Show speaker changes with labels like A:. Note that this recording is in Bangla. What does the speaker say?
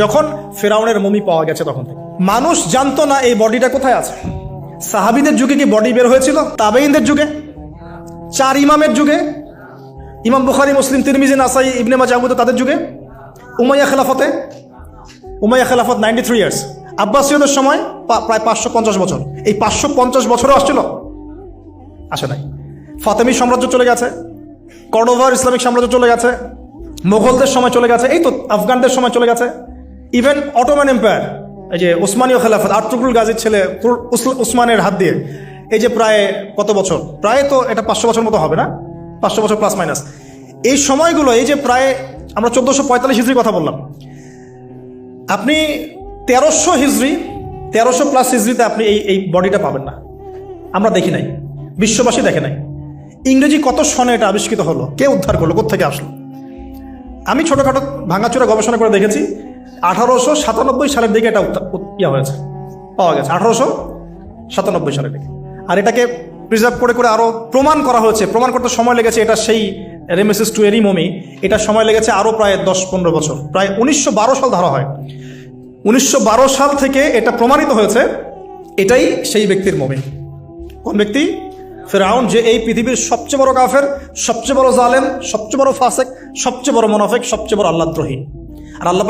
A: যখন ফেরাউনের মমি পাওয়া গেছে তখন থেকে। মানুষ জানতো না এই বডিটা কোথায় আছে। সাহাবিদের যুগে কি বডি বের হয়েছিল? তাবেইনদের যুগে? চার ইমামের যুগে? ইমাম বুখারি, মুসলিম, তিরমিজি, নাসাই, ইবনে মাজাবুদ তাদের যুগে? উমাইয়া খেলাফতে? উমাইয়া খেলাফত নাইনটি থ্রি ইয়ার্স আব্বাসীয়দের সময় প্রায় পাঁচশো পঞ্চাশ বছর। এই পাঁচশো পঞ্চাশ বছরও আসছিল? আসে নাই। ফাতেমি সাম্রাজ্য চলে গেছে। কর্ডোভার ইসলামিক সাম্রাজ্য চলে গেছে। মোগলদের সময় চলে গেছে। এই তো আফগানদের সময় চলে গেছে। ইভেন অটোম্যান এম্পায়ার এই যে ওসমানীয় খেলাফত, আর্তুকুল গাজীর ছেলে উসমানের হাত দিয়ে, এই যে প্রায় কত বছর? প্রায় তো এটা পাঁচশো বছর মতো হবে না? পাঁচশো বছর প্লাস মাইনাস এই সময়গুলো, এই যে প্রায় আমরা চোদ্দোশো পঁয়তাল্লিশ হিজড়ির কথা বললাম। আপনি তেরোশো হিজড়ি, তেরোশো প্লাস হিজড়িতে আপনি এই এই বডিটা পাবেন না। আমরা দেখি নাই। বিশ্ববাসী দেখে নাই। ইংরেজি কত সনে এটা আবিষ্কৃত হলো? কে উদ্ধার করল? কোথেকে আসলো? আমি ছোটোখাটো ভাঙাচোরা গবেষণা করে দেখেছি। আঠারোশো সাতানব্বই সালের দিকে এটা ইয়া হয়েছে, পাওয়া গেছে, আঠারোশো সাতানব্বই সালের দিকে। আর এটাকে প্রিজার্ভ করে করে আরও প্রমাণ করা হয়েছে, প্রমাণ করতে সময় লেগেছে, এটা সেই রেমেসিস টু এরি মমি। এটা সময় লেগেছে আরও প্রায় দশ পনেরো বছর, প্রায় উনিশশো বারো সাল ধরা হয়। উনিশশো বারো সাল থেকে এটা প্রমাণিত হয়েছে, এটাই সেই ব্যক্তির মমি। কোন ব্যক্তি? ফেরাউন, যে এই পৃথিবীর সবচেয়ে বড় কাফের, সবচেয়ে বড় জালেম, সবচেয়ে বড় ফাসেক, সবচেয়ে বড় মোনাফেক, সবচেয়ে বড় আল্লাহদ্রোহী। আর আল্লাহ